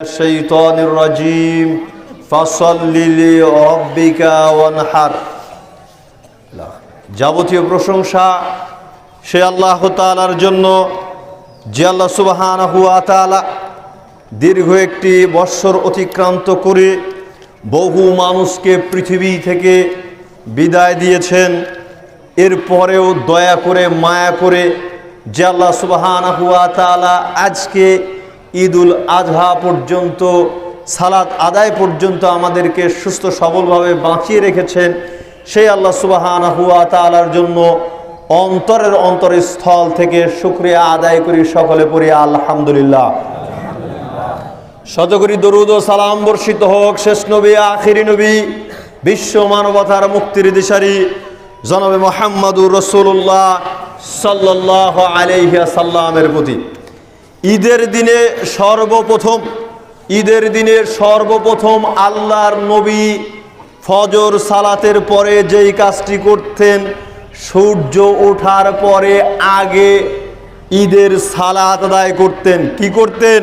الشيطان الرجيم فصل لربك وانحر যাবতীয় প্রশংসা সে আল্লাহ তাআলার জন্য যে আল্লাহ সুবহানাহু ওয়া তাআলা দীর্ঘ একটি বৎসর অতিক্রান্ত করে বহু মানুষকে পৃথিবী থেকে বিদায় দিয়েছেন এরপরেও দয়া করে মায়া করে যে আল্লাহ সুবহানাহু ওয়া তাআলা আজকে ঈদুল আজহা পর্যন্ত, সালাত আদায় পর্যন্ত আমাদেরকে সুস্থ সবলভাবে বাঁচিয়ে রেখেছেন। সেই আল্লাহ সুবহানাহু ওয়া তাআলার জন্য অন্তরের অন্তরের স্থল থেকে শুক্রিয়া আদায় করি সকলে পড়ি আলহামদুলিল্লাহ। শতকরি দরুদ ও সালাম বর্ষিত হোক, শেষ নবী, আখিরি নবী, বিশ্ব মানবতার মুক্তির দিশারি, জনবে মোহাম্মদুর রসুল্লাহ সাল্লাহ আলাইহিয়া সাল্লামের প্রতি। ঈদের দিনে সর্বপ্রথম, ঈদের দিনে সর্বপ্রথম আল্লাহর নবী ফজর সালাতের পরে যেই কাজটি করতেন, সূর্য ওঠার পরে আগে ঈদের সালাত আদায় করতেন। কি করতেন?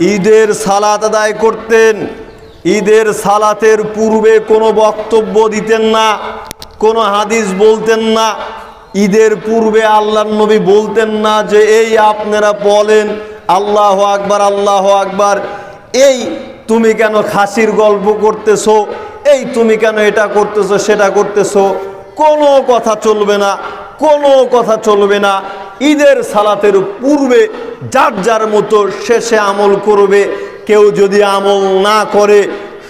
ঈদের সালাত আদায় করতেন। ঈদের সালাতের পূর্বে কোনো বক্তব্য দিতেন না, কোনো হাদিস বলতেন না ঈদের পূর্বে আল্লাহর নবী বলতেন না যে, এই আপনারা বলেন, আল্লাহ আকবার আল্লাহ আকবার। এই তুমি কেন খাসির গল্প করতেছো? এই তুমি কেন এটা করতেছো, সেটা করতেছো? কোনো কথা চলবে না, কোনো কথা চলবে না। ঈদের সালাতের পূর্বে যার যার মতো শেষে আমল করবে। কেউ যদি আমল না করে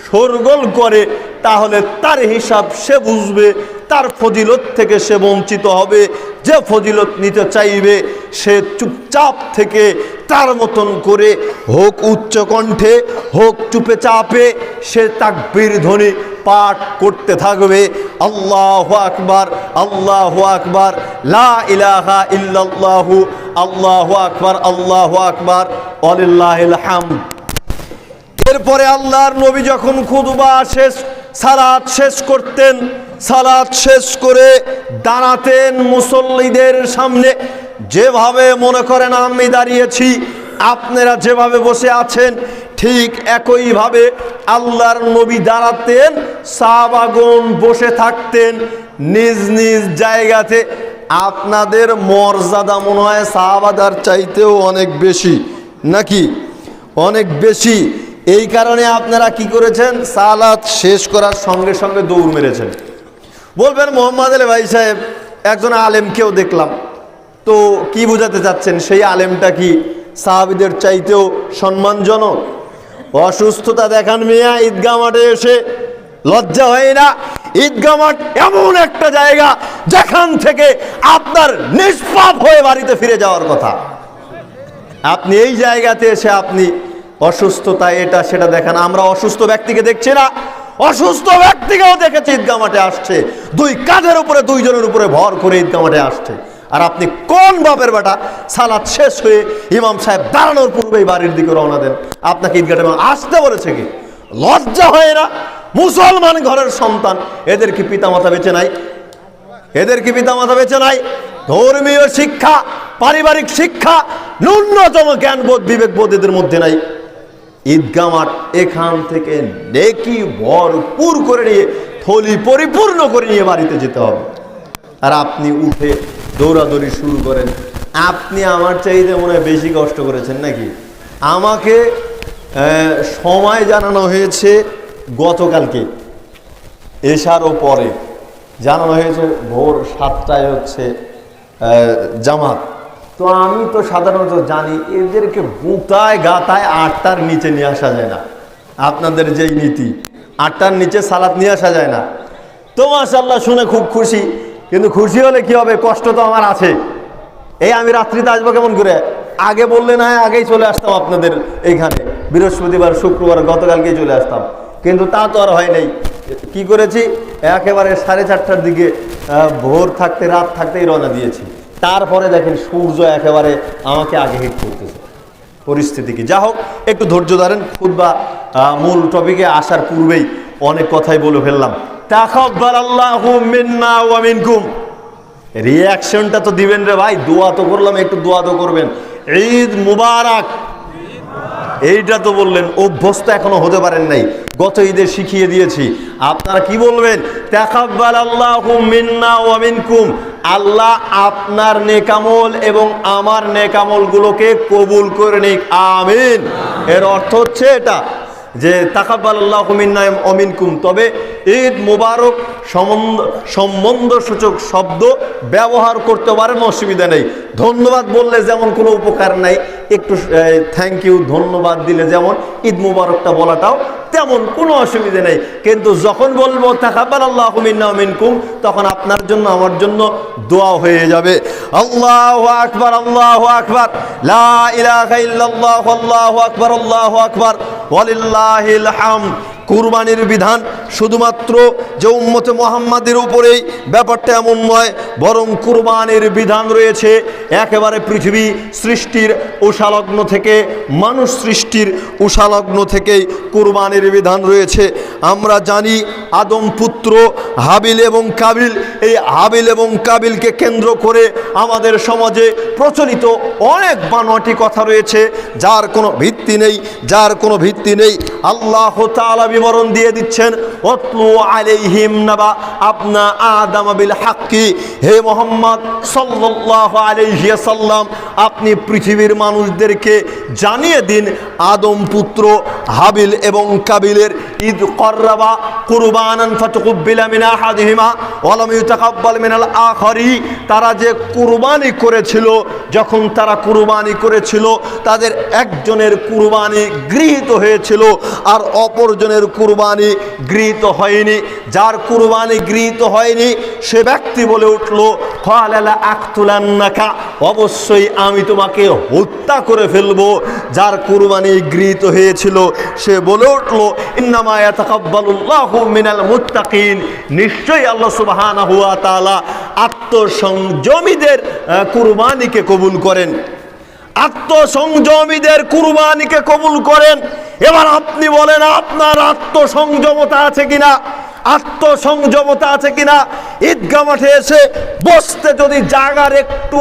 সরগোল করে, তাহলে তার হিসাব সে বুঝবে তার ফজিলত থেকে সে বঞ্চিত হবে। যে ফজিলত নিতে চাইবে, সে চুপচাপ থেকে তার মতন করে হোক উচ্চ কণ্ঠে, হোক চুপে চাপে, সে তাকবীর ধ্বনি পাঠ করতে থাকবে। আল্লাহ আকবার আল্লাহ আকবার, লা ইলাহা ইল্লাল্লাহু, আল্লাহ আকবার আল্লাহ আকবার অলিল্লাহিল হামদ। এরপরে আল্লাহর নবী যখন খুদবা শেষ, সালাত শেষ করতেন সালাত শেষ করে দাঁড়াতেন মুসল্লিদের সামনে। যেভাবে মনে করেন, আমি দাঁড়িয়েছি, আপনারা যেভাবে বসে আছেন, ঠিক একইভাবে আল্লাহর নবী দাঁড়াতেন সাহাবাগন বসে থাকতেন নিজ নিজ জায়গাতে। আপনাদের মর্যাদা মনে হয় সাহাবাদার চাইতেও অনেক বেশি, নাকি? অনেক বেশি। এই কারণে আপনারা কি করেছেন? সালাত শেষ করার সঙ্গে সঙ্গে দৌড় মেরেছেন। বলবেন মোহাম্মদ আলী ভাই সাহেব, একজন আলেমকেও দেখলাম। তো কি বোঝাতে চাচ্ছেন? সেই আলেমটা কি সাহাবিদের চাইতেও সম্মানজনক? অসুস্থতা দেখান মিয়া ঈদগা মাঠে এসে লজ্জা হয় না? ঈদগা মাঠ এমন একটা জায়গা যেখান থেকে আপনার নিষ্পাপ হয়ে বাড়িতে ফিরে যাওয়ার কথা। আপনি এই জায়গাতে এসে আপনি অসুস্থতা এটা সেটা দেখান। আমরা অসুস্থ ব্যক্তিকে দেখছি না। অসুস্থ ব্যক্তিকেও দেখেছি ঈদগা মাঠে আসছে। দুই কাঁধের উপরে, দুইজনের উপরে ভর করে ঈদগা মাঠে আসছে। আর আপনি কোন বাপের বেটা? সালাদ শেষ হয়ে ইমাম সাহেব দাঁড়ানোর পূর্বেই বাড়ির দিকে রওনা দেন। আপনাকে ঈদগাটে আসতে বলেছে কি? লজ্জা হয় না? মুসলমান ঘরের সন্তান। এদের কি পিতামাতা বেঁচে নাই? এদের কি পিতা পিতামাতা বেঁচে নাই? ধর্মীয় শিক্ষা, পারিবারিক শিক্ষা, ন্যূনতম জ্ঞানবোধ, বিবেকবোধ এদের মধ্যে নাই। ঈদগা মাঠ এখান থেকে নেকি ভরপুর করে নিয়ে, থলি পরিপূর্ণ করে নিয়ে বাড়িতে যেতে হবে। আর আপনি উঠে দৌড়াদৌড়ি শুরু করেন। আপনি আমার চাইতে মনে হয় বেশি কষ্ট করেছেন নাকি? আমাকে সময় জানানো হয়েছে গতকালকে। এশারও পরে। জানানো হয়েছে ভোর সাতটায় হচ্ছে জামাত। তো আমি তো সাধারণত জানি এদেরকে বুতায় গাতায় আটটার নিচে নিয়ে আসা যায় না। আপনাদের যেই নীতি, আটটার নিচে সালাত নিয়ে আসা যায় না। তো মাশাল্লাহ শুনে খুব খুশি। কিন্তু খুশি হলে কি হবে? কষ্ট তো আমার আছে। এই আমি রাত্রিতে আসব কেমন করে? আগে বললে না আগেই চলে আসতাম আপনাদের এইখানে। বৃহস্পতিবার, শুক্রবার, গতকালকেই চলে আসতাম। কিন্তু তা তো আর হয় নাই। কি করেছি? একেবারে সাড়ে চারটার দিকে ভোর থাকতে, রাত থাকতেই রওনা দিয়েছি। তারপরে দেখেন সূর্য একেবারে আমাকে আগে হিট করতেছে। পরিস্থিতি কি? যা হোক একটু ধৈর্য ধরেন খুদ বা মূল টপিকে আসার পূর্বেই অনেক কথাই বলে ফেললাম। রিয়াকশনটা তো দিবেন রে ভাই, দোয়া তো করলাম, একটু দোয়া তো করবেন। ঈদ মুবারক। এইটা তো বললেন, অভ্যস্ত এখনও হতে পারেন নাই। গত ঈদে শিখিয়ে দিয়েছি। আপনারা কি বলবেন? আল্লাহু মিন্না আল্লাহ আপনার নেকামল এবং আমার নেকামলগুলোকে কবুল করে নিক। আমিন। এর অর্থ হচ্ছে এটা, যে তাকাব্বাল আল্লাহ মিন্না অমিনকুম তবে ঈদ মুবারক সম্বন্ধ সম্বন্ধ সূচক শব্দ ব্যবহার করতে পারেন, অসুবিধা নেই। ধন্যবাদ বললে যেমন কোনো উপকার নাই, একটু থ্যাংক ইউ ধন্যবাদ দিলে যেমন ঈদ মুবারকটা বলাটাও তেমন কোনো অসুবিধা নেই। কিন্তু যখন বলব তাকাব্বাল আল্লাহ মিনকুম তখন আপনার জন্য, আমার জন্য দোয়া হয়ে যাবে। আল্লাহু আকবার, আল্লাহ আকবার। লা ইলাহা ইল্লাল্লাহ, আল্লাহু আকবার আল্লাহু আকবার। ওয়ালিল্লাহিল হামদ। কুরবানির বিধান শুধুমাত্র যে উম্মতে মোহাম্মদের উপরেই ব্যাপারটা এমন নয়, বরং কুরবানির বিধান রয়েছে একেবারে পৃথিবী সৃষ্টির উষালগ্ন থেকে, মানুষ সৃষ্টির উষালগ্ন থেকেই কুরবানির বিধান রয়েছে। আমরা জানি আদম পুত্র হাবিল এবং কাবিল, এই হাবিল এবং কাবিলকে কেন্দ্র করে আমাদের সমাজে প্রচলিত অনেক বানোয়াটি কথা রয়েছে, যার কোনো ভিত্তি নেই, যার কোনো ভিত্তি নেই। আল্লাহ তাআলা বিবরণ দিয়ে দিচ্ছেন অতলু আলাইহিম নাবা আপনা আদম বিল হাক্কি হে মোহাম্মদ সাল্লাল্লাহু আলাইহি সাল্লাম আপনি পৃথিবীর মানুষদেরকে জানিয়ে দিন, আদম পুত্র হাবিল এবং কাবিলের ঈদ কর্রাবা কুরবানান ফাতুকুব্বিলা মিন আহাদিহিমা ওয়া লাম ইউতাকাব্বাল মিনাল আখারি তারা যে কুরবানি করেছিল, যখন তারা কুরবানি করেছিল, তাদের একজনের কুরবানি গৃহীত হয়েছিল আর অপরজনের কুরবানি গৃহীত হয়নি। যার কুরবানি গৃহীত হয়নি, সে ব্যক্তি বলে উঠল খালালা আখতুলান্নাকা অবশ্যই আমি তোমাকে হত্যা করে ফেলব। যার কুরবানি গৃহীত হয়েছিল, সে বলে উঠল, ইন্নামা ইয়াতাকাব্বালুল্লাহু মিনাল মুত্তাকিন। নিশ্চয়ই আল্লাহ সুবহানাহু ওয়া তাআলা আত্মসংযমীদের কুরবানিকে কবুল করেন। আত্মসংযমীদের কুরবানিকে কবুল করেন। এবার আপনি বলেন, আপনার আত্মসংযমতা আছে কিনা? আত্মসংযমতা আছে কিনা? ঈদগা মাঠে এসে বসতে যদি জাগার একটু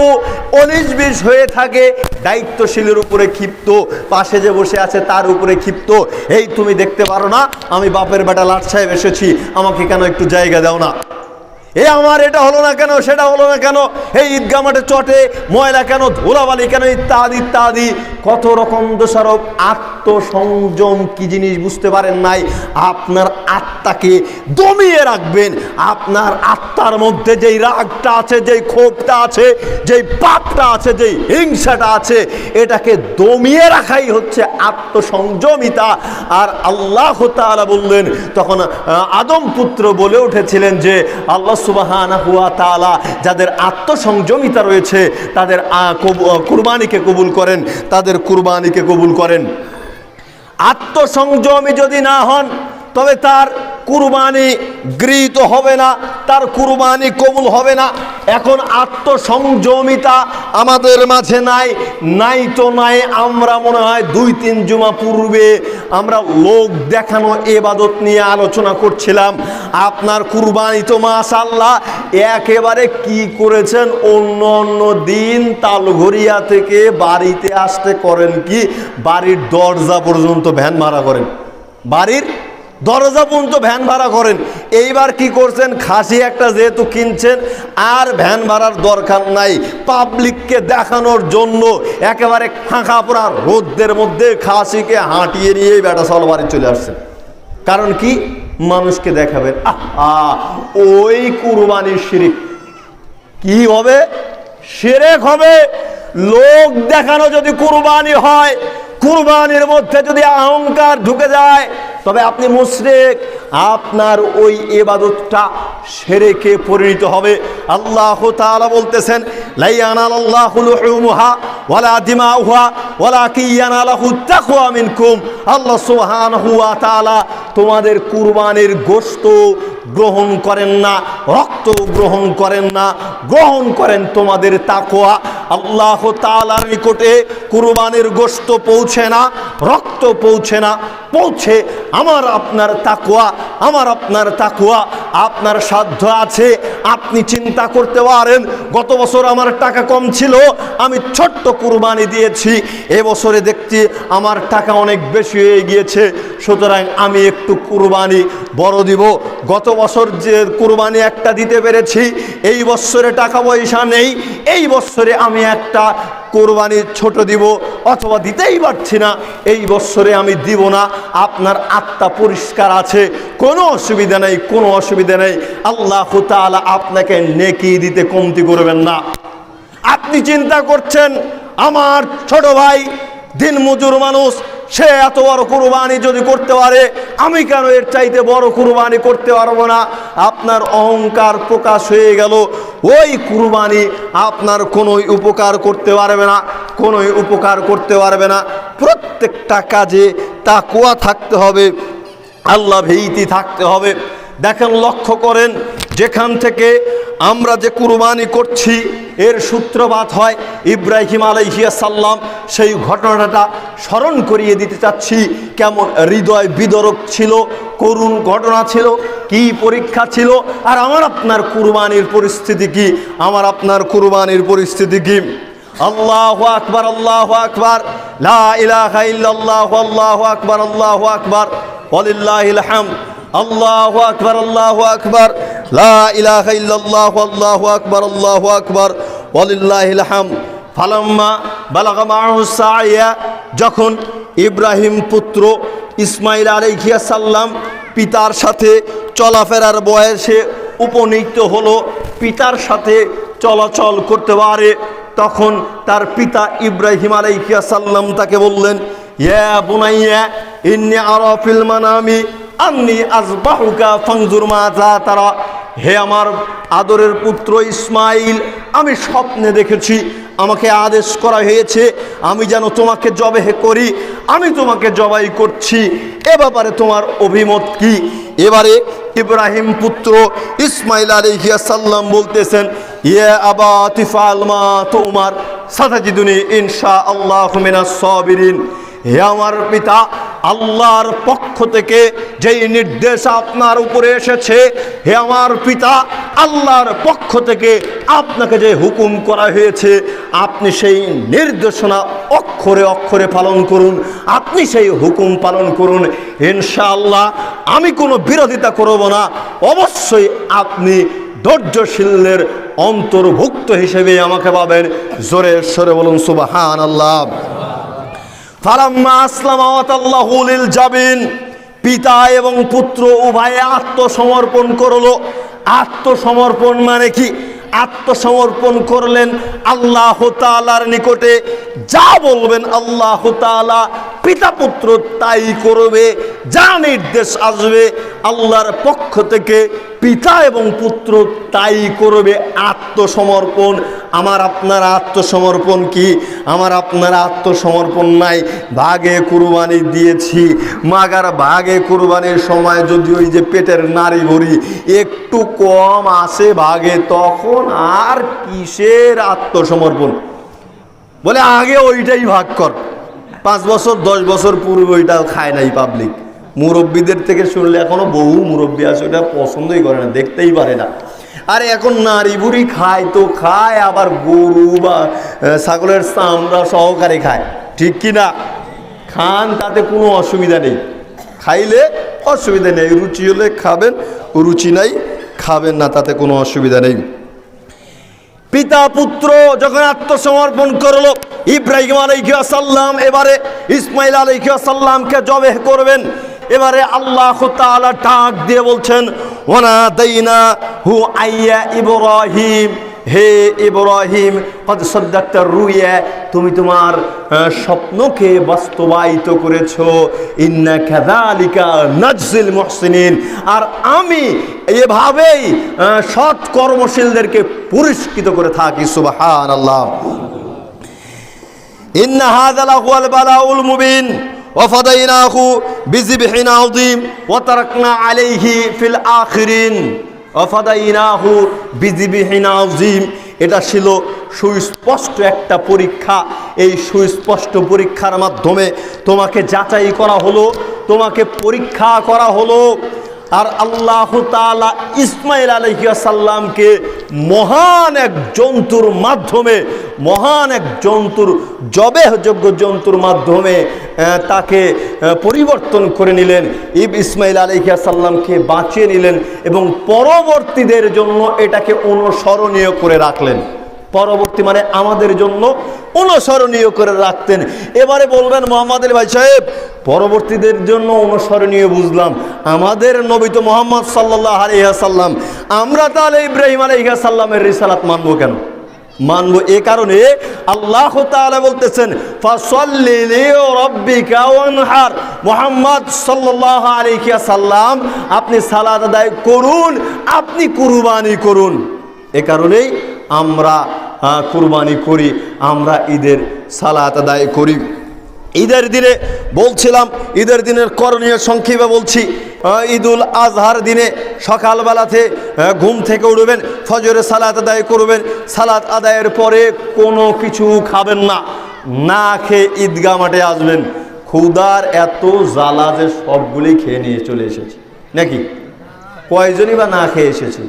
উনিশ বিশ হয়ে থাকে, দায়িত্বশীলের উপরে ক্ষিপ্ত, পাশে যে বসে আছে তার উপরে ক্ষিপ্ত, এই তুমি দেখতে পারো না, আমি বাপের বেটা লাট সাহেব এসেছি, আমাকে কেন একটু জায়গা দাও না? এ আমার, এটা হলো না কেন, সেটা হলো না কেন, এই ঈদগা মাঠে চটে, ময়লা কেন, ধুলাবালি কেন, ইত্যাদি ইত্যাদি। কত রকম দোষারোপ, আত্মসংযম কি জিনিস বুঝতে পারেন নাই? আপনার আত্মাকে দমিয়ে রাখবেন। আপনার আত্মার মধ্যে যেই রাগটা আছে, যেই ক্ষোভটা আছে, যেই পাপটা আছে, যেই হিংসাটা আছে, এটাকে দমিয়ে রাখাই হচ্ছে আত্মসংযমিতা। আর আল্লাহ তাআলা বললেন, তখন আদম পুত্র বলে উঠেছিলেন যে, আল্লাহ সুবাহানা যাদের আত্মসংযমিতা রয়েছে, তাদের কুরবানিকে কবুল করেন, তাদের কুরবানিকে কবুল করেন। আত্মসংযমী যদি না হন তবে তার কুরবানি গৃহীত হবে না, তার কুরবানি কবুল হবে না। এখন আত্মসংযমিতা আমাদের মাঝে নাই নাই তো নাই। আমরা মনে হয় দুই তিন জুমা পূর্বে আমরা লোক দেখানো এবাদত নিয়ে আলোচনা করছিলাম। আপনার কুরবানি তো মাশাল্লাহ একেবারে কি করেছেন? অন্য অন্য দিন তালঘরিয়া থেকে বাড়িতে আসতে করেন কি? বাড়ির দরজা পর্যন্ত ভ্যান ভাড়া করেন। বাড়ির দরজা পর্যন্ত ভ্যান ভাড়া করেন। এইবার কি করছেন? খাসি একটা যেহেতু কিনছেন, আর ভ্যান ভাড়ার দরকার নাই। পাবলিককে দেখানোর জন্য একেবারে ফাঁকা পড়া রোদ্দের মধ্যে খাসিকে হাঁটিয়ে নিয়েই বেটা সল বাড়ি চলে আসছেন। কারণ কি? মানুষকে দেখাবেন। আহা, ওই কুরবানির শিরিক। কি হবে? সেরেক হবে। লোক দেখানো যদি কুরবানি হয় কুরবানির মধ্যে যদি অহংকার ঢুকে যায়, তবে আপনি মুশরিক, আপনার ওই এবাদতটা সেরেকে পরিণত হবে। আল্লাহ তাআলা বলতেছেন লাইয়ানাল আল্লাহু লুহুমুহা ওয়ালা দিমাউহা ওয়ালাকি ইয়ানালাহু তাকওয়া মিনকুম। আল্লাহ সুবহানাহু ওয়া তাআলা তোমাদের কুরবানির গোশত গ্রহণ করেন না রক্ত গ্রহণ করেন না, গ্রহণ করেন তোমাদের তাকোয়া আল্লাহ তালার নিকটে কুরবানের গোস্ত পৌঁছে না, রক্ত পৌঁছে না, পৌঁছে আমার আপনার তাকোয়া আমার আপনার তাকোয়া আপনার সাধ্য আছে, আপনি চিন্তা করতে পারেন, গত বছর আমার টাকা কম ছিল, আমি ছোট্ট কুরবানি দিয়েছি এবছরে দেখছি আমার টাকা অনেক বেশি হয়ে গিয়েছে, সুতরাং আমি একটু কুরবানি বড় দিব। গত বছর যে কুরবানি একটা দিতে পেরেছি, এই বছরে টাকা পয়সা নেই, এই বছরে আমি একটা কোরবানি ছোট দিব অথবা দিতেই পারছি না, এই বছরে আমি দিব না। আপনার আত্মা পরিষ্কার আছে, কোনো অসুবিধা নেই, কোনো অসুবিধা নেই। আল্লাহ তালা আপনাকে নেকি দিতে কমতি করবেন না। আপনি চিন্তা করছেন, আমার ছোট ভাই দিনমজুর মানুষ সে এত বড় কুরবানি যদি করতে পারে, আমি কেন এর চাইতে বড় কুরবানি করতে পারব না? আপনার অহংকার প্রকাশ হয়ে গেল। ওই কুরবানি আপনার কোনোই উপকার করতে পারবে না, কোনোই উপকার করতে পারবে না। প্রত্যেকটা কাজে তা তাকুয়া থাকতে হবে, আল্লাহ ভীতি থাকতে হবে। দেখেন, লক্ষ্য করেন যেখান থেকে আমরা যে কুরবানি করছি, এর সূত্রপাত হয় ইব্রাহিম আলাইহিয়া সাল্লাম সেই ঘটনাটা স্মরণ করিয়ে দিতে চাচ্ছি, কেমন হৃদয় বিদরক ছিল, করুণ ঘটনা ছিল, কি পরীক্ষা ছিল, আর আমার আপনার কুরবানির পরিস্থিতি কি? আমার আপনার কুরবানির পরিস্থিতি কি? আল্লাহ আকবার আল্লাহ আকবার, লা ইলাহা ইল্লাল্লাহ, আল্লাহু আকবার আল্লাহু আকবার হামদ। আল্লাহু আকবার আল্লাহু আকবার, লা ইলাহা ইল্লাল্লাহ, আল্লাহু আকবার আল্লাহু আকবার, ওয়ালিল্লাহিল হামদ। ফালাম্মা বালাগা মাহু সাইয়া যখন ইব্রাহিম পুত্র ইসমাইল আলাইহিয়া সাল্লাম পিতার সাথে চলাফেরার বয়সে উপনীত হলো, পিতার সাথে চলাচল করতে পারে, তখন তার পিতা ইব্রাহিম আলাইহিয়া সাল্লাম তাকে বললেন, ইয়া বুনাইয়া, ইন্নি আরা ফিল মানামি আন্নি আজবাহুকা ফাংজুর মাজা তারা। হে আমার আদরের পুত্র ইসমাইল, আমি স্বপ্নে দেখেছি, আমাকে আদেশ করা হয়েছে, আমি যেন তোমাকে জবে করি, আমি তোমাকে জবাই করছি। এ ব্যাপারে তোমার অভিমত কি? এবারে ইব্রাহিম পুত্র ইসমাইল আলাইহিয়া সাল্লাম বলতেছেন ইয়ে আবা তিফাল মা তোমার সাতাজিদুনি ইনশা আল্লাহ সাবিরিন। হে আমার পিতা আল্লাহর পক্ষ থেকে যেই নির্দেশ আপনার উপরে এসেছে, হে আমার পিতা, আল্লাহর পক্ষ থেকে আপনাকে যে হুকুম করা হয়েছে, আপনি সেই নির্দেশনা অক্ষরে অক্ষরে পালন করুন, আপনি সেই হুকুম পালন করুন। ইনশাআল্লাহ আমি কোনো বিরোধিতা করব না, অবশ্যই আপনি ধৈর্যশীলের অন্তর্ভুক্ত হিসেবে আমাকে পাবেন। জোরে সরে বলুন সুবাহান আল্লাহ পিতা এবং পুত্র উভয়ে আত্মসমর্পণ করল। আত্মসমর্পণ মানে কি? আত্মসমর্পণ করলেন আল্লাহ তালার নিকটে। যা বলবেন আল্লাহ তালা পিতা পুত্র তাই করবে, যা নির্দেশ আসবে, আল্লাহর পক্ষ থেকে পিতা এবং পুত্র তাই করবে আত্মসমর্পণ। আমার আপনার আত্মসমর্পণ কি? আমার আপনার আত্মসমর্পণ নাই। ভাগে কুরবানি দিয়েছি, মাগার ভাগে কুরবানির সময় যদি ওই যে পেটের নারী ভরি একটু কম আসে ভাগে তখন আর কিসের আত্মসমর্পণ? বলে, আগে ওইটাই ভাগ কর। পাঁচ বছর, দশ বছর পূর্বে ওইটা খায় নাই পাবলিক মুরব্বীদের থেকে শুনলে এখনও বহু মুরব্বী আছে, ওটা পছন্দই করে না, দেখতেই পারে না। আর এখন নারী বুড়ি খায় তো খায়, আবার গরু বা ছাগলের চামড়া সহকারে খায়। ঠিক কি না? খান, তাতে কোনো অসুবিধা নেই। খাইলে অসুবিধা নেই, রুচি হলে খাবেন, রুচি নাই, খাবেন না, তাতে কোনো অসুবিধা নেই। পিতা পুত্র যখন আত্মসমর্পণ করল ইব্রাহিম আলাইসাল্লাম এবারে ইসমাইল আলাইসাল্লামকে জবে করবেন। এবারে আল্লাহ ডাক দিয়ে বলছেন ওনা দাইনা হু আইয়া ইব্রাহিম। হে ইব্রাহিম সদ্দাক্তা রুইয়া, তুমি তোমার স্বপ্নকে বাস্তবায়িত করেছ। ইন্না কাযালিকা নাজজিল মুহসিনিন। আর আমি এভাবেই সৎ কর্মশীলদেরকে পুরস্কৃত করে থাকি, সুবহানাল্লাহ। إن هذا لهو البلاء المبين وفديناه بذبح عظيم وتركنا عليه في الآخرين وفديناه بذبح عظيم এটা ছিল সুস্পষ্ট একটা পরীক্ষা এই সুস্পষ্ট পরীক্ষার মাধ্যমে তোমাকে যাচাই করা হলো তোমাকে পরীক্ষা করা হলো আর আল্লাহ তাআলা ইসমাইল আলহিয়াসাল্লামকে মহান এক জন্তুর মাধ্যমে, মহান এক জন্তুর জবেহযোগ্য জন্তুর মাধ্যমে তাকে পরিবর্তন করে নিলেন ইব ইসমাইল আলহিয়াসাল্লামকে বাঁচিয়ে নিলেন এবং পরবর্তীদের জন্য এটাকে অনুসরণীয় করে রাখলেন। পরবর্তী মানে আমাদের জন্য অনুসরণীয় করে রাখতেন। এবারে বলবেন মোহাম্মদ আলী ভাই সাহেব, পরবর্তীদের জন্য অনুসরণীয় বুঝলাম। আমাদের নবী তো মোহাম্মদ সাল্লাহ আলিহাসাল্লাম আমরা তাহলে ইব্রাহিম আলহিহাসাল্লামের রিসালাত মানবো কেন? মানবো এ কারণে আল্লাহ তাআলা বলতেছেন মুহাম্মদ সাল্লাম আপনি সালাত আদায় করুন, আপনি কুরবানি করুন। এ কারণেই আমরা কুরবানি করি, আমরা ঈদের সালাত আদায় করি। ঈদের দিনে বলছিলাম, ঈদের দিনের করণীয় সংক্ষেপে বলছি ঈদুল আজহার দিনে সকালবেলাতে ঘুম থেকে উঠবেন ফজরে সালাত আদায় করবেন। সালাত আদায়ের পরে কোনো কিছু খাবেন না। না খেয়ে ঈদগা মাঠে আসবেন। ক্ষুদার এত জ্বালা যে সবগুলি খেয়ে নিয়ে চলে এসেছে। নাকি? কয়জনই বা না খেয়ে এসেছে?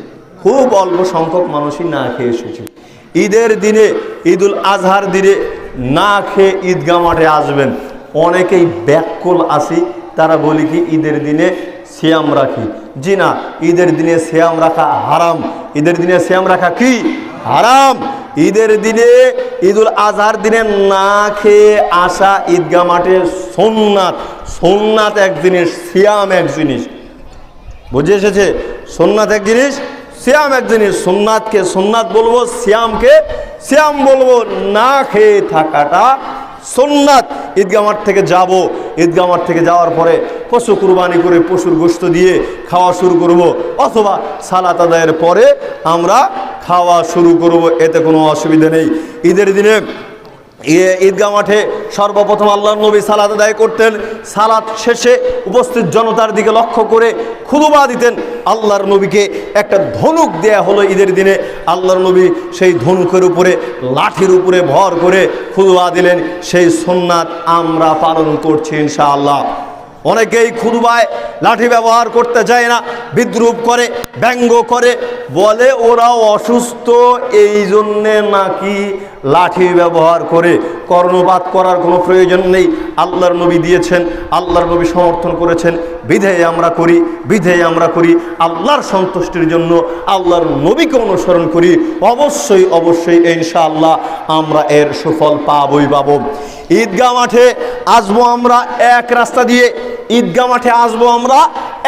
খুব অল্প সংখ্যক মানুষই না খেয়ে এসেছে। ঈদের দিনে, ঈদুল আজহার দিনে না খেয়ে ঈদগাহ মাঠে আসবেন। অনেকেই ব্যাকল আসি তারা বলি কি, ঈদের দিনে শ্যাম রাখি। জি না, ঈদের দিনে শ্যাম রাখা হারাম। ঈদের দিনে শ্যাম রাখা কি? হারাম। ঈদের দিনে, ঈদুল আজহার দিনে না খেয়ে আসা ঈদগাহ মাঠে সোননাথ। সোননাথ এক জিনিস শ্যাম এক জিনিস। বুঝে এসেছে? সোননাথ এক জিনিস শ্যাম এক জিনিস সোননাথকে সোননাথ বলব শ্যামকে শ্যাম বলব না খেয়ে থাকাটা সোননাথ ঈদগামার থেকে যাব ঈদগামার থেকে যাওয়ার পরে পশু কুরবানি করে পশুর গোস্ত দিয়ে খাওয়া শুরু করব, অথবা সালাত আদায়ের পরে আমরা খাওয়া শুরু করব, এতে কোনো অসুবিধা নেই। ঈদের দিনে ঈদগাহ মাঠে সর্বপ্রথম আল্লাহ নবী সালাদ আদায় করতেন। সালাদ শেষে উপস্থিত জনতার দিকে লক্ষ্য করে খুদুবা দিতেন। আল্লাহর নবীকে একটা ধনুক দেয়া হলো ঈদের দিনে। আল্লাহর নবী সেই ধনুকের উপরে, লাঠির উপরে ভর করে খুদুবা দিলেন। সেই সোননাথ আমরা পালন করছি ইনশাআল্লাহ। অনেকেই খুদবায় লাঠি ব্যবহার করতে চায় না, বিদ্রুপ করে, ব্যঙ্গ করে। বলে ওরা অসুস্থ এই জন্যে নাকি লাঠি ব্যবহার করে কর্ণপাত করার কোনো প্রয়োজন নেই। আল্লাহর নবী দিয়েছেন, আল্লাহর নবী সমর্থন করেছেন। বিধেয় আমরা করি, বিধেয় আমরা করি। আল্লাহর সন্তুষ্টির জন্য আল্লাহর নবীকে অনুসরণ করি। অবশ্যই অবশ্যই, ইনশাআল্লাহ আমরা এর সুফল পাবই, পাবো। ঈদগাহ মাঠে আসব আমরা এক রাস্তা দিয়ে। ঈদগাহ মাঠে আসব আমরা।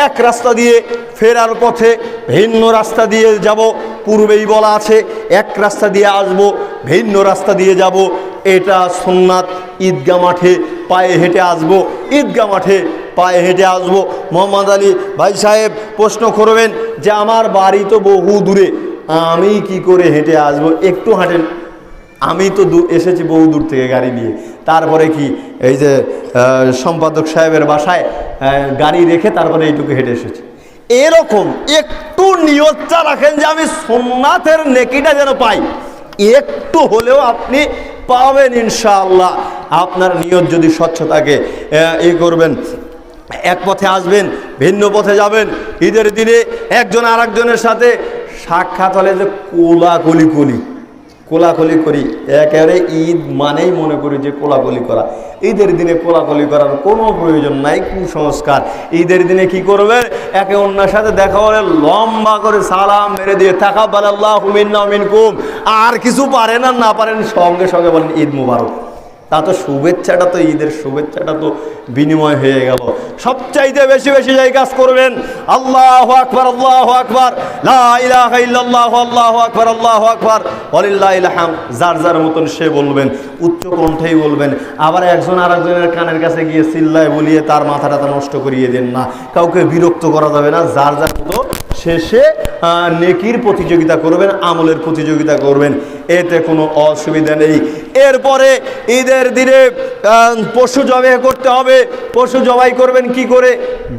এক রাস্তা দিয়ে ফেরার পথে ভিন্ন রাস্তা দিয়ে যাব, পূর্বেই বলা আছে, এক রাস্তা দিয়ে আসব, ভিন্ন রাস্তা দিয়ে যাব। এটা সোমনাথ ঈদগা মাঠে পায়ে হেঁটে আসব। ঈদগা মাঠে পায়ে হেঁটে আসব। মোহাম্মদ আলী ভাই সাহেব প্রশ্ন করবেন যে, আমার বাড়ি তো বহু দূরে, আমি কি করে হেঁটে আসব? একটু হাঁটেন। আমি তো এসেছি বহু দূর থেকে গাড়ি নিয়ে। তারপরে কি, এই যে সম্পাদক সাহেবের বাসায় গাড়ি রেখে তারপরে এইটুকু হেঁটে এসেছি। এরকম একটু নিয়তটা রাখেন যে আমি সোমনাথের নেকিটা যেন পাই। একটু হলেও আপনি পাবেন ইনশাআল্লাহ। আপনার নিয়ত যদি স্বচ্ছ থাকে এ করবেন, এক পথে আসবেন, ভিন্ন পথে যাবেন, ঈদের দিনে একজন আরেকজনের সাথে সাক্ষাৎ হলে যে কোলাকুলি কলি কোলাকুলি করি। একেবারে ঈদ মানেই মনে করি যে কোলাকলি করা। ঈদের দিনে কোলাকলি করার কোনো প্রয়োজন নাই, কুসংস্কার। ঈদের দিনে কি করবে? একে অন্যের সাথে দেখা হলে লম্বা করে সালাম মেরে দিয়ে থাকা বলে আল্লাহ হুমিন আর কিছু পারেন আর না পারেন সঙ্গে সঙ্গে বলেন ঈদ মুবারক। তা তো শুভেচ্ছাটা তো ঈদের শুভেচ্ছাটা তো বিনিময় হয়ে গেল। সবচাইতে বেশি বেশি যাই কাজ করবেন। আল্লাহ আকবার আল্লাহ আকবার। আল্লাহু আকবার আল্লাহু আকবার। ওয়ালিল্লাহিল হাম যার যার মতন সে বলবেন, উচ্চ কণ্ঠেই বলবেন। আবার একজন আরেকজনের কানের কাছে গিয়ে চিল্লায় বলিয়ে তার মাথাটা তা নষ্ট করিয়ে দেন না। কাউকে বিরক্ত করা যাবে না। যার যার মতো শেষে নেকির প্রতিযোগিতা করবেন, আমলের প্রতিযোগিতা করবেন। এতে কোনো অসুবিধা নেই। এরপরে ঈদের দিনে পশু জবাই করতে হবে। পশু জবাই করবেন কি করে?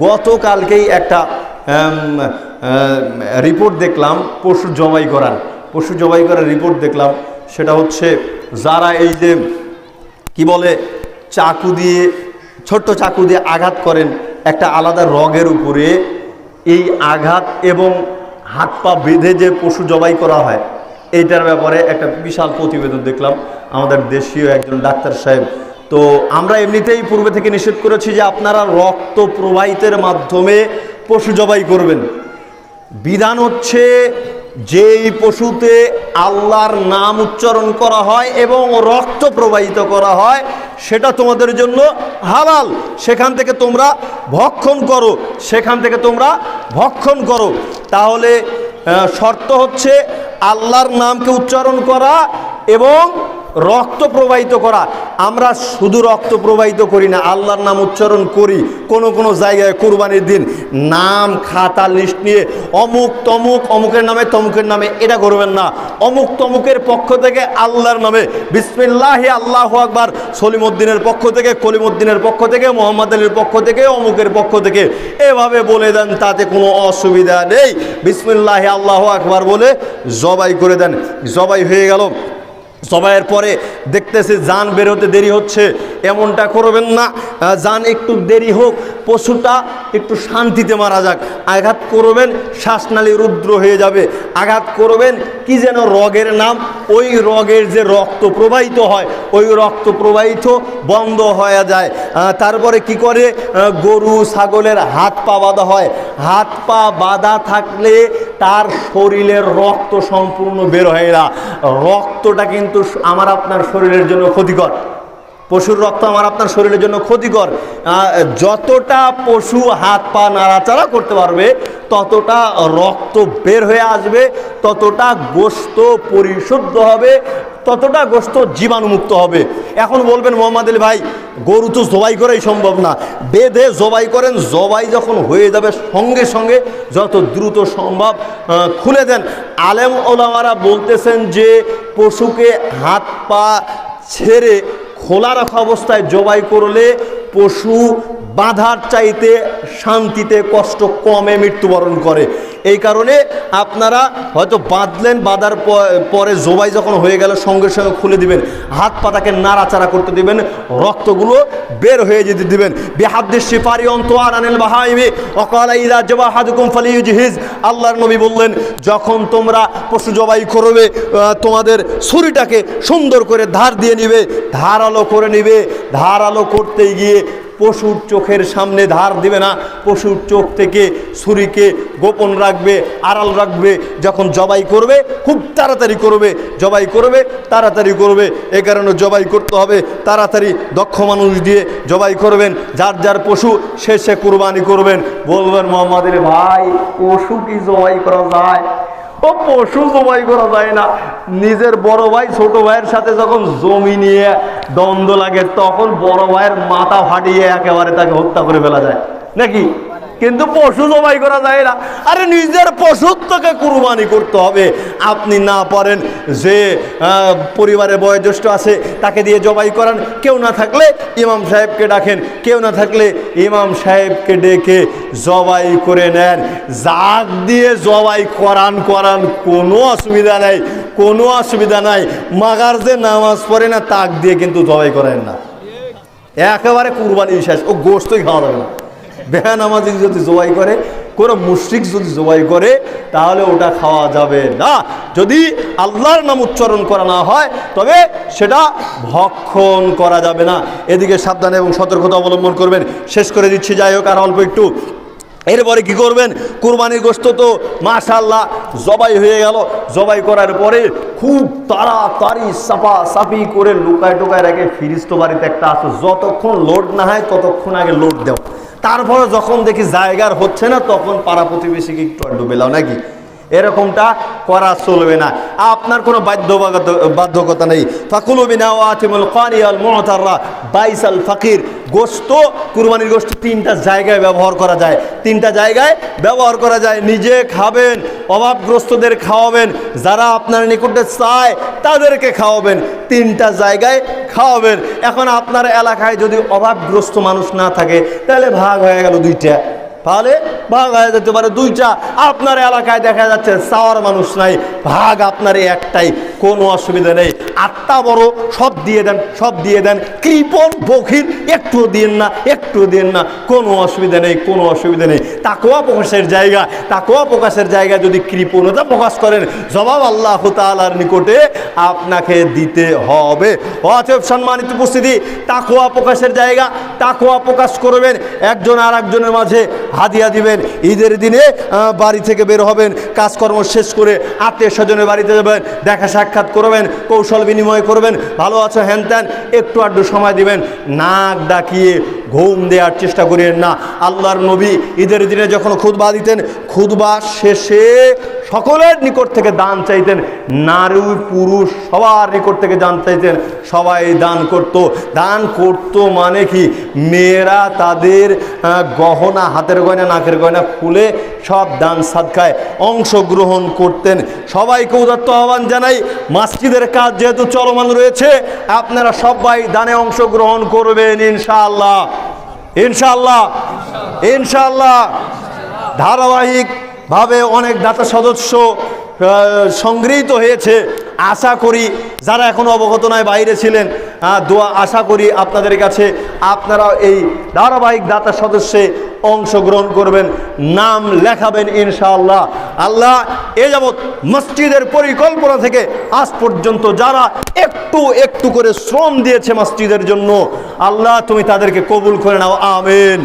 গতকালকেই একটা রিপোর্ট দেখলাম, পশু জবাই করার। পশু জবাই করার রিপোর্ট দেখলাম, সেটা হচ্ছে যারা এই যে, কি বলে, চাকু দিয়ে, ছোট্ট চাকু দিয়ে আঘাত করেন, একটা আলাদা রগের উপরে, এই আঘাত এবং হাত পা বেঁধে যে পশু জবাই করা হয় এইটার ব্যাপারে একটা বিশাল প্রতিবেদন দেখলাম আমাদের দেশীয় একজন ডাক্তার সাহেব। তো আমরা এমনিতেই পূর্বে থেকে নিষেধ করেছি যে আপনারা রক্ত প্রবাহিতের মাধ্যমে পশু জবাই করবেন। বিধান হচ্ছে যেই পশুতে আল্লাহর নাম উচ্চারণ করা হয় এবং রক্ত প্রবাহিত করা হয়, সেটা তোমাদের জন্য হালাল। সেখান থেকে তোমরা ভক্ষণ করো। সেখান থেকে তোমরা ভক্ষণ করো। তাহলে শর্ত হচ্ছে আল্লাহর নামকে উচ্চারণ করা এবং রক্ত প্রবাহিত করা। আমরা শুধু রক্ত প্রবাহিত করি না, আল্লাহর নাম উচ্চারণ করি। কোনো কোনো জায়গায় কোরবানির দিন নাম, খাতা লিস্ট নিয়ে অমুক, তমুক, অমুকের নামে তমুকের নামে এটা করবেন না। অমুক, তমুকের পক্ষ থেকে আল্লাহর নামে বিসমিল্লাহি, আল্লাহ আকবার, সলিমুদ্দিনের পক্ষ থেকে, কলিমুদ্দিনের পক্ষ থেকে, মোহাম্মদ আলীর পক্ষ থেকে, অমুকের পক্ষ থেকে এভাবে বলে দেন, তাতে কোনো অসুবিধা নেই। বিসমিল্লাহি, আল্লাহ আকবার বলে জবাই করে দেন। জবাই হয়ে গেল। সবাইয়ের পরে দেখতেছি যান বেরোতে দেরি হচ্ছে, এমনটা করবেন না। যান একটু দেরি হোক, পশুটা একটু শান্তিতে মারা যাক। আঘাত করবেন, শ্বাসনালী রুদ্র হয়ে যাবে। আঘাত করবেন, কি যেন রগের নাম, ওই রগের যে রক্ত প্রবাহিত হয়, ওই রক্ত প্রবাহিত বন্ধ হয়ে যায়। তারপরে কি করে? গরু, ছাগলের হাত পা বাঁধা হয়। হাত পা বাঁধা থাকলে তার শরীরের রক্ত সম্পূর্ণ বের হয় না। রক্তটা কিন্তু আমার আপনার শরীরের জন্য ক্ষতিকর। পশুর রক্ত আমার আপনার শরীরের জন্য ক্ষতিকর। যতটা পশু হাত পা নাড়াচাড়া করতে পারবে, ততটা রক্ত বের হয়ে আসবে, ততটা গোস্ত পরিশুদ্ধ হবে, ততটা গোস্ত জীবাণুমুক্ত হবে। এখন বলবেন মোহাম্মদ ভাই গরু তো জবাই করাই সম্ভব না। বেঁধে জবাই করেন, জবাই যখন হয়ে যাবে সঙ্গে সঙ্গে যত দ্রুত সম্ভব খুলে দেন। আলেম ওলামারা বলতেছেন যে, পশুকে হাত পা ছেড়ে খোলা রাখা অবস্থায় জবাই করলে পশু বাঁধার চাইতে শান্তিতে, কষ্ট কমে, মৃত্যুবরণ করে। এই কারণে আপনারা হয়তো বাঁধলেন, বাঁধার পরে জবাই যখন হয়ে গেল, সঙ্গে সঙ্গে খুলে দিবেন। হাত পাতাকে নাড়াচাড়া করতে দিবেন, রক্তগুলো বের হয়ে যেতে দিবেন। বেহাদ্দের শিফারি অন্তোয়ার আল্লাহর নবী বললেন, যখন তোমরা পশু জবাই করবে তোমাদের ছুরিটাকে সুন্দর করে ধার দিয়ে নিবে, ধারালো করে নিবে। ধারালো করতে গিয়ে পশুর চোখের সামনে ধার দিবে না। পশুর চোখ থেকে ছুরিকে গোপন রাখবে, আড়াল রাখবে, যখন জবাই করবে, খুব তাড়াতাড়ি করবে, জবাই করবে, তাড়াতাড়ি করবে। এ কারণে জবাই করতে হবে, তাড়াতাড়ি দক্ষ মানুষ দিয়ে জবাই করবেন, যার যার পশু শেষে কুরবানি করবেন। বলবেন মোহাম্মদের ভাই পশু কি জবাই করা যায় ও পশু জবাই করা যায় না। নিজের বড় ভাই, ছোট ভাইয়ের সাথে যখন জমি নিয়ে দ্বন্দ্ব লাগে, তখন বড় ভাইয়ের মাথা ফাটিয়ে একেবারে তাকে হত্যা করে ফেলা যায়। নাকি? কিন্তু পশু জবাই করা যায় না। আরে নিজের পশুত্বকে কুরবানি করতে হবে। আপনি না পারেন যে আহ, পরিবারের বয়োজ্যেষ্ঠ আছে তাকে দিয়ে জবাই করান। কেউ না থাকলে ইমাম সাহেবকে ডাকেন। কেউ না থাকলে ইমাম সাহেবকে ডেকে জবাই করে নেন। জাগ দিয়ে জবাই করান করান কোনো অসুবিধা নাই কোনো অসুবিধা নাই। মাগার যে নামাজ পড়ে না তাক দিয়ে কিন্তু জবাই করেন না। একেবারে কুরবানি শেষ। ও গোস্তই খাওয়া যাবে না। বেহানামাজি যদি জবাই করে, কোনো মুশ্রিক যদি জবাই করে, তাহলে ওটা খাওয়া যাবে না। যদি আল্লাহর নাম উচ্চারণ করা না হয়, তবে সেটা ভক্ষণ করা যাবে না। এদিকে সাবধান এবং সতর্কতা অবলম্বন করবেন। শেষ করে দিচ্ছি, যাই হোক, আর অল্প একটু। এরপরে কি করবেন? কুরবানির গোস্ত তো মাশাল্লাহ জবাই হয়ে গেল। জবাই করার পরে খুব তাড়াতাড়ি সাপা সাপি করে লুকায় টুকায় রেখে ফিরিস্ত বাড়িতে একটা আসো যতক্ষণ লোড না হয়, ততক্ষণ আগে লোড দাও তারপরে যখন দেখি জায়গার হচ্ছে না, তখন পাড়া প্রতিবেশীকে একটু আড্ডু নাকি? এরকমটা করা চলবে না। আপনার কোনো বাধ্যবাধক বাধ্যকতা নেই। ফাকুলু বিনা ওয়াতিমুল কানিয়াল মুতাররা, বাইসাল ফাকির। গোস্ত কুরবানির গোস্ত তিনটা জায়গায় ব্যবহার করা যায়। তিনটা জায়গায় ব্যবহার করা যায়। নিজে খাবেন, অভাবগ্রস্তদের খাওয়াবেন, যারা আপনার নিকটে চায় তাদেরকে খাওয়াবেন। তিনটা জায়গায় খাওয়াবেন। এখন আপনার এলাকায় যদি অভাবগ্রস্ত মানুষ না থাকে, তাহলে ভাগ হয়ে গেল দুইটা। তাহলে ভাগ হয়ে যেতে পারে দুইটা। আপনার এলাকায় দেখা যাচ্ছে, চাওয়ার মানুষ নাই, ভাগ আপনার একটাই। কোনো অসুবিধা নেই। আত্মা বড়, সব দিয়ে দেন, সব দিয়ে দেন। কৃপণ বখির একটু দিন না একটু দিন না। কোনো অসুবিধা নেই, কোনো অসুবিধা নেই। তাকোয়া প্রকাশের জায়গা তাকোয়া প্রকাশের জায়গায় যদি কৃপণতা প্রকাশ করেন, জবাব আল্লাহ তালার নিকটে আপনাকে দিতে হবে। অতএব সম্মানিত উপস্থিতি তাকোয়া প্রকাশের জায়গা তাকোয়া প্রকাশ করবেন, একজন আর একজনের মাঝে হাদিয়া দিবেন। ঈদের দিনে বাড়ি থেকে বের হবেন, কাজকর্ম শেষ করে আত্মীয় স্বজনের বাড়িতে যাবেন, দেখা করবেন, কৌশল বিনিময় করবেন, ভালো আছো হ্যান ত্যান, একটু আড্ডু সময় দিবেন, নাক ডাকিয়ে ঘুম দেওয়ার চেষ্টা করিয়েন না। আল্লাহর নবী ঈদের দিনে যখন খুদবা দিতেন খুদবা শেষে সকলের নিকট থেকে দান চাইতেন, নারী, পুরুষ সবার নিকট থেকে দান চাইতেন, সবাই দান করত। দান করত মানে কি? মেয়েরা তাদের গহনা, হাতের গয়না, নাকের গয়না খুলে সব দান সাদকায় অংশগ্রহণ করতেন। সবাইকে উদাত্ত আহ্বান জানাই মাসজিদের কাজ যেহেতু চলমান রয়েছে, আপনারা সবাই দানে অংশগ্রহণ করবেন ইনশাআল্লাহ। ইনশাআল্লাহ ইনশাআল্লাহ। ধারাবাহিকভাবে অনেক দাতা সদস্য সংগৃহীত হয়েছে। আশা করি যারা এখন অবগত নয়, বাইরে ছিলেন দোয়া আশা করি আপনাদের কাছে আপনারা এই ধারাবাহিক দাতা সদস্যে অংশগ্রহণ করবেন, নাম লেখাবেন ইনশাআল্লাহ। আল্লাহ এ যাবৎ মসজিদের পরিকল্পনা থেকে আজ পর্যন্ত যারা একটু একটু করে শ্রম দিয়েছে মসজিদের জন্য, আল্লাহ তুমি তাদেরকে কবুল করে নাও, আমিন।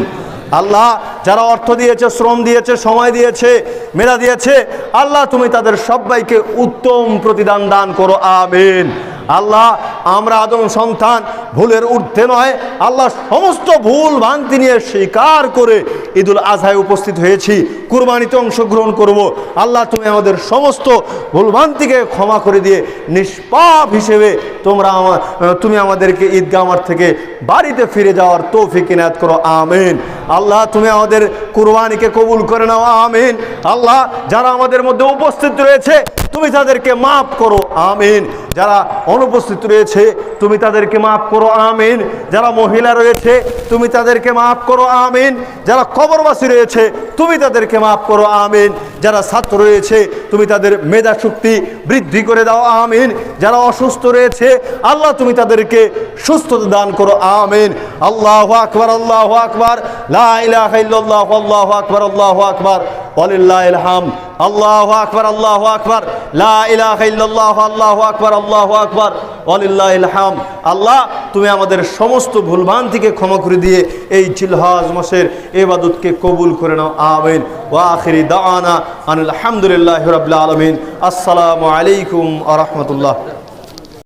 আল্লাহ যারা অর্থ দিয়েছে, শ্রম দিয়েছে, সময় দিয়েছে, মেধা দিয়েছে, আল্লাহ তুমি তাদের সবাইকে উত্তম প্রতিদান দান করো, আমিন। আল্লাহ, আমরা আদম সন্তান, ভুলের ঊর্ধ্বে নয়, আল্লাহ সমস্ত ভুল ভ্রান্তি নিয়ে স্বীকার করে ঈদুল আজহায় উপস্থিত হয়েছি, কুরবানিতে অংশগ্রহণ করব। আল্লাহ, তুমি আমাদের সমস্ত ভুলভ্রান্তিকে ক্ষমা করে দিয়ে নিষ্পাপ হিসেবে তোমরা আমা- তুমি আমাদেরকে ঈদগাহ মাঠ থেকে বাড়িতে ফিরে যাওয়ার তৌফিক ইনায়াত করো, আমিন। আল্লাহ, তুমি আমাদের কুরবানিকে কবুল করে নাও, আমিন। আল্লাহ, যারা আমাদের মধ্যে উপস্থিত রয়েছে, তুমি তাদেরকে মাফ করো, আমিন। যারা অনুপস্থিত রয়েছে, তুমি তাদেরকে মাফ করো, আমিন। যারা মহিলা রয়েছে, তুমি তাদেরকে মাফ করো, আমিন। যারা কবরবাসী রয়েছে, তুমি তাদেরকে মাফ করো, আমিন। যারা ছাত্র রয়েছে, তুমি তাদের মেধা শক্তি বৃদ্ধি করে দাও, আমিন। যারা অসুস্থ রয়েছে, আল্লাহ তুমি তাদেরকে সুস্থতা দান করো, আমিন। আল্লাহ আকবার আল্লাহ আকবার। ইল্লাল্লাহ, আল্লাহু আকবার আল্লাহু আকবার। আল্লাহু আকবার আল্লাহু আকবার। আল্লাহু আকবার, আল্লাহু আকবার আকবর অলিল্লাহাম আল্লাহ, তুমি আমাদের সমস্ত ভুলভান্তিকে ক্ষমা করে দিয়ে এই চিলহাজ মাসের এবাদতকে কবুল করে নাও। আমিন। ওয়াখিরি দানা আনিল হামদুলিল্লাহি রবিল্লা আলমিন। আসসালামু আলাইকুম আ রাহমাতুল্লাহ।